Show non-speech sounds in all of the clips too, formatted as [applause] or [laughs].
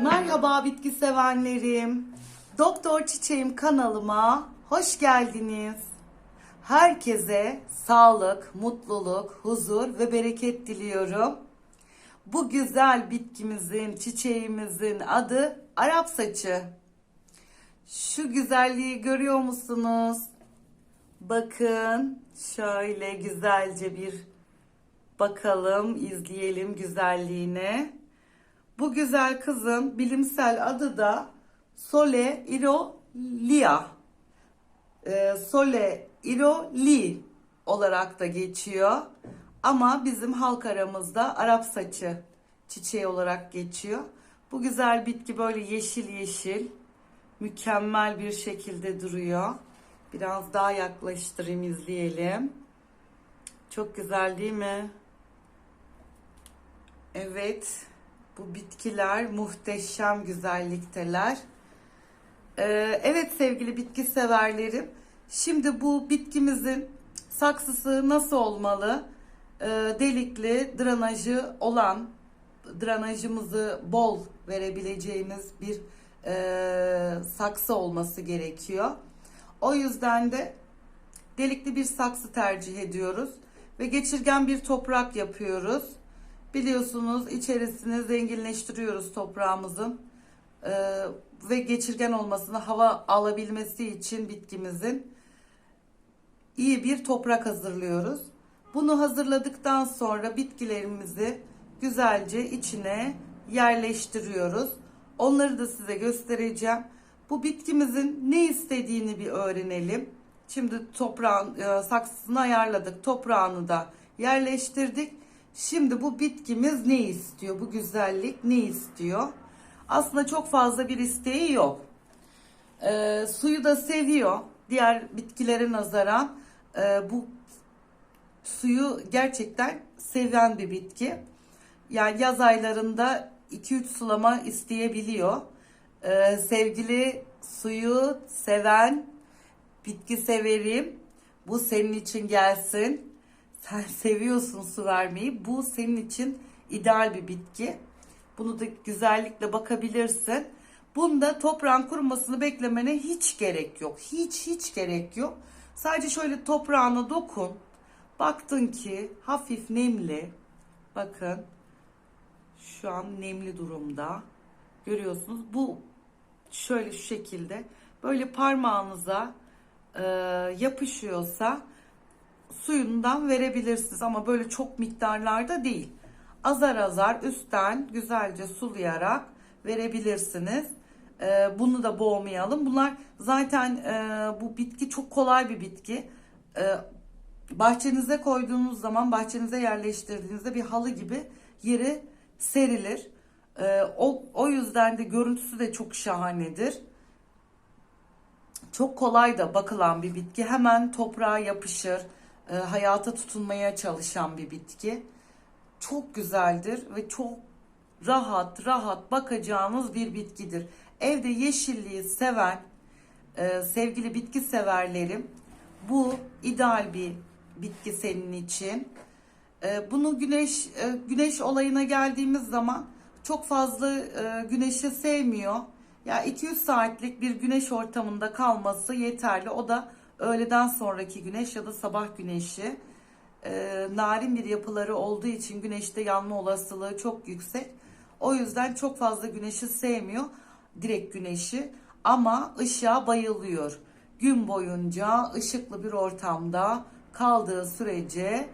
Merhaba bitki sevenlerim. Doktor Çiçeğim kanalıma hoş geldiniz. Herkese sağlık, mutluluk, huzur ve bereket diliyorum. Bu güzel bitkimizin, çiçeğimizin adı Arap saçı. Şu güzelliği görüyor musunuz? Bakın şöyle güzelce bir bakalım, izleyelim güzelliğini. Bu güzel kızın bilimsel adı da Sole Irolia. Ee, Sole Iroli olarak da geçiyor. Ama bizim halk aramızda Arap saçı çiçeği olarak geçiyor. Bu güzel bitki böyle yeşil yeşil, mükemmel bir şekilde duruyor. Biraz daha yaklaştırayım izleyelim. Çok güzel değil mi? Evet. Bu bitkiler muhteşem güzellikteler. Ee, evet sevgili bitki severlerim. Şimdi bu bitkimizin saksısı nasıl olmalı? Ee, delikli, drenajı olan, drenajımızı bol verebileceğimiz bir e, saksı olması gerekiyor. O yüzden de delikli bir saksı tercih ediyoruz ve geçirgen bir toprak yapıyoruz. Biliyorsunuz içerisini zenginleştiriyoruz toprağımızın Ee, ve geçirgen olmasını hava alabilmesi için bitkimizin iyi bir toprak hazırlıyoruz. Bunu hazırladıktan sonra bitkilerimizi güzelce içine yerleştiriyoruz. Onları da size göstereceğim. Bu bitkimizin ne istediğini bir öğrenelim. Şimdi toprağın e, saksısını ayarladık. Toprağını da yerleştirdik. Şimdi bu bitkimiz ne istiyor? Bu güzellik ne istiyor? Aslında çok fazla bir isteği yok. Ee, suyu da seviyor. Diğer bitkilere nazaran e, bu suyu gerçekten seven bir bitki. Yani yaz aylarında 2-3 sulama isteyebiliyor. Ee, sevgili suyu seven bitki severim. Bu senin için gelsin. Sen [laughs] seviyorsun su vermeyi. Bu senin için ideal bir bitki. Bunu da güzellikle bakabilirsin. Bunda toprağın kurumasını beklemene hiç gerek yok. Hiç hiç gerek yok. Sadece şöyle toprağına dokun. Baktın ki hafif nemli. Bakın şu an nemli durumda. Görüyorsunuz. Bu şöyle şu şekilde böyle parmağınıza e, yapışıyorsa suyundan verebilirsiniz ama böyle çok miktarlarda değil. Azar azar üstten güzelce sulayarak verebilirsiniz. Ee, bunu da boğmayalım. Bunlar zaten e, bu bitki çok kolay bir bitki. Ee, bahçenize koyduğunuz zaman bahçenize yerleştirdiğinizde bir halı gibi yeri serilir. Ee, o, o yüzden de görüntüsü de çok şahanedir. Çok kolay da bakılan bir bitki. Hemen toprağa yapışır e, hayata tutunmaya çalışan bir bitki. Çok güzeldir ve çok rahat rahat bakacağınız bir bitkidir. Evde yeşilliği seven e, sevgili bitki severlerim bu ideal bir bitki senin için. E, bunu güneş e, güneş olayına geldiğimiz zaman çok fazla e, güneşi sevmiyor. Ya 200 saatlik bir güneş ortamında kalması yeterli. O da öğleden sonraki güneş ya da sabah güneşi e, narin bir yapıları olduğu için güneşte yanma olasılığı çok yüksek. O yüzden çok fazla güneşi sevmiyor. Direkt güneşi ama ışığa bayılıyor. Gün boyunca ışıklı bir ortamda kaldığı sürece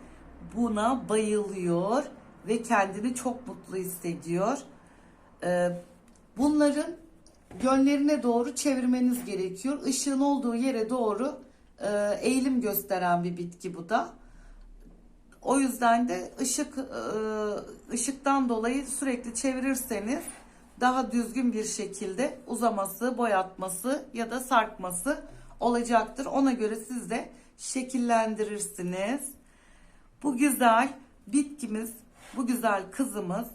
buna bayılıyor ve kendini çok mutlu hissediyor. E, bunların yönlerine doğru çevirmeniz gerekiyor. Işığın olduğu yere doğru e, eğilim gösteren bir bitki bu da. O yüzden de ışık e, ışıktan dolayı sürekli çevirirseniz daha düzgün bir şekilde uzaması, boyatması ya da sarkması olacaktır. Ona göre siz de şekillendirirsiniz. Bu güzel bitkimiz, bu güzel kızımız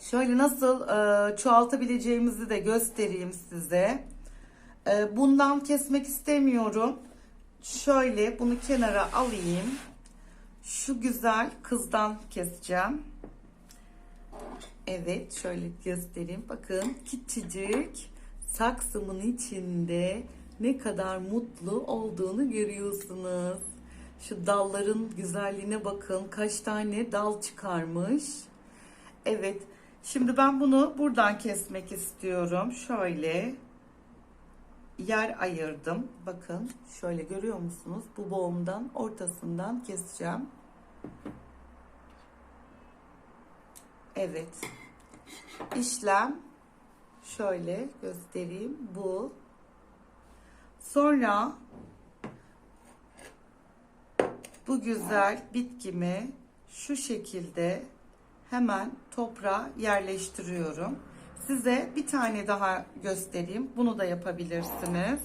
şöyle nasıl e, çoğaltabileceğimizi de göstereyim size. Ee, bundan kesmek istemiyorum. Şöyle bunu kenara alayım. Şu güzel kızdan keseceğim. Evet şöyle göstereyim. Bakın küçücük saksımın içinde ne kadar mutlu olduğunu görüyorsunuz. Şu dalların güzelliğine bakın. Kaç tane dal çıkarmış. Evet. Şimdi ben bunu buradan kesmek istiyorum. Şöyle yer ayırdım. Bakın şöyle görüyor musunuz? Bu boğumdan ortasından keseceğim. Evet. İşlem şöyle göstereyim. Bu. Sonra bu güzel bitkimi şu şekilde hemen toprağa yerleştiriyorum. Size bir tane daha göstereyim. Bunu da yapabilirsiniz.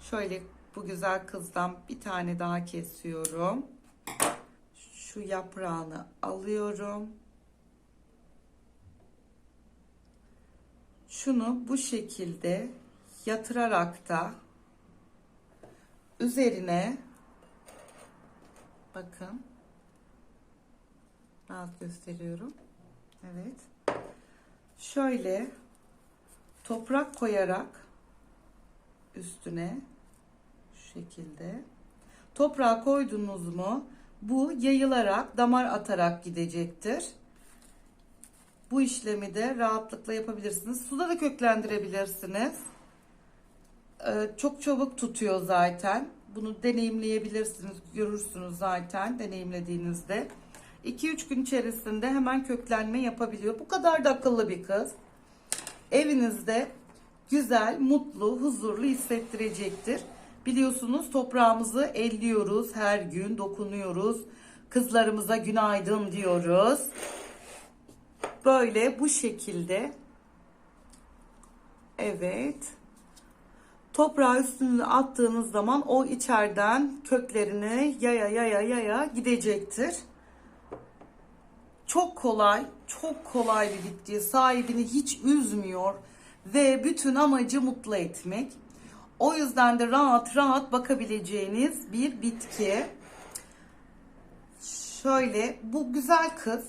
Şöyle bu güzel kızdan bir tane daha kesiyorum. Şu yaprağını alıyorum. Şunu bu şekilde yatırarak da üzerine bakın rahat gösteriyorum. Evet. Şöyle toprak koyarak üstüne şu şekilde toprağa koydunuz mu bu yayılarak damar atarak gidecektir. Bu işlemi de rahatlıkla yapabilirsiniz. Suda da köklendirebilirsiniz. Ee, çok çabuk tutuyor zaten. Bunu deneyimleyebilirsiniz. Görürsünüz zaten deneyimlediğinizde. 2-3 gün içerisinde hemen köklenme yapabiliyor. Bu kadar da akıllı bir kız. Evinizde güzel, mutlu, huzurlu hissettirecektir. Biliyorsunuz toprağımızı elliyoruz her gün, dokunuyoruz. Kızlarımıza günaydın diyoruz. Böyle bu şekilde. Evet. Toprağı üstüne attığınız zaman o içeriden köklerini yaya yaya yaya gidecektir. Çok kolay, çok kolay bir bitki. Sahibini hiç üzmüyor ve bütün amacı mutlu etmek. O yüzden de rahat rahat bakabileceğiniz bir bitki. Şöyle bu güzel kız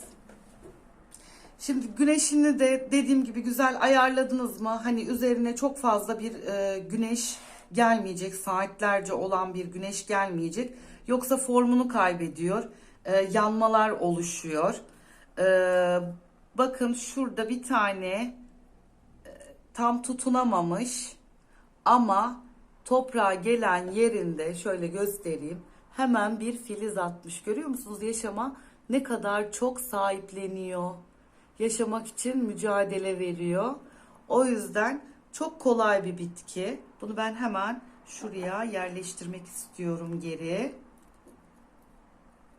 Şimdi güneşini de dediğim gibi güzel ayarladınız mı? Hani üzerine çok fazla bir e, güneş gelmeyecek, saatlerce olan bir güneş gelmeyecek. Yoksa formunu kaybediyor, e, yanmalar oluşuyor. E, bakın şurada bir tane e, tam tutunamamış ama toprağa gelen yerinde şöyle göstereyim. Hemen bir filiz atmış. Görüyor musunuz yaşama ne kadar çok sahipleniyor yaşamak için mücadele veriyor. O yüzden çok kolay bir bitki. Bunu ben hemen şuraya yerleştirmek istiyorum geri.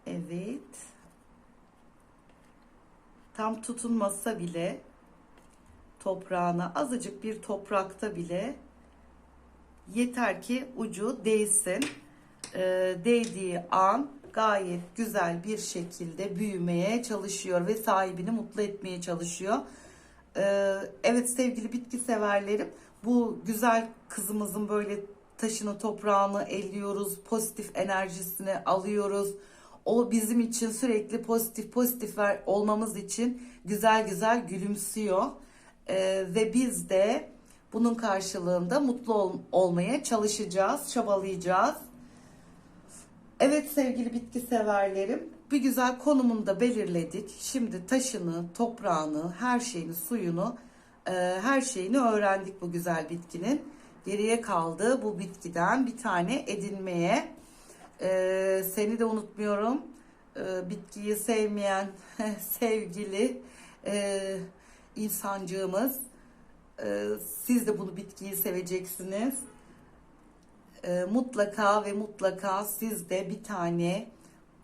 Evet. Tam tutunmasa bile toprağına azıcık bir toprakta bile yeter ki ucu değsin. Ee, değdiği an gayet güzel bir şekilde büyümeye çalışıyor ve sahibini mutlu etmeye çalışıyor. Ee, evet sevgili bitki severlerim bu güzel kızımızın böyle taşını toprağını elliyoruz pozitif enerjisini alıyoruz. O bizim için sürekli pozitif pozitif olmamız için güzel güzel gülümsüyor. Ee, ve biz de bunun karşılığında mutlu ol- olmaya çalışacağız, çabalayacağız. Evet sevgili bitki severlerim, bir güzel konumunu da belirledik. Şimdi taşını, toprağını, her şeyini, suyunu, e, her şeyini öğrendik bu güzel bitkinin. Geriye kaldı bu bitkiden bir tane edinmeye. E, seni de unutmuyorum. E, bitkiyi sevmeyen [laughs] sevgili insancığımız. Siz de bunu bitkiyi seveceksiniz e, mutlaka ve mutlaka siz de bir tane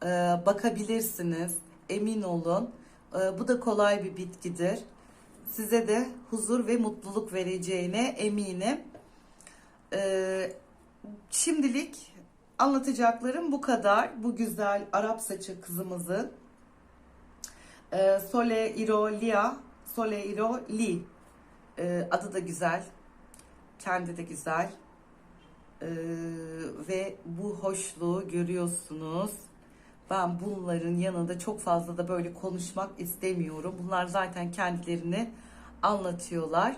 e, bakabilirsiniz. Emin olun. E, bu da kolay bir bitkidir. Size de huzur ve mutluluk vereceğine eminim. E, şimdilik anlatacaklarım bu kadar. Bu güzel Arap saçı kızımızın e, Sole Iro Lia Sole Iro Li e, adı da güzel. Kendi de güzel Ee, ve bu hoşluğu görüyorsunuz. Ben bunların yanında çok fazla da böyle konuşmak istemiyorum. Bunlar zaten kendilerini anlatıyorlar.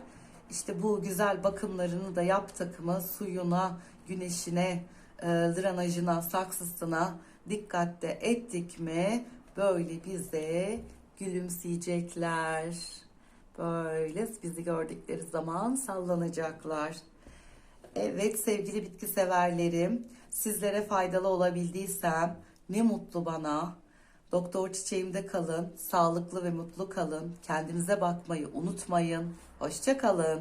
İşte bu güzel bakımlarını da yaptık mı suyuna, güneşine, e, drenajına, saksısına dikkatte ettik mi böyle bize gülümseyecekler. Böyle bizi gördükleri zaman sallanacaklar. Evet sevgili bitki severlerim, sizlere faydalı olabildiysem ne mutlu bana. Doktor çiçeğimde kalın, sağlıklı ve mutlu kalın. Kendinize bakmayı unutmayın. Hoşça kalın.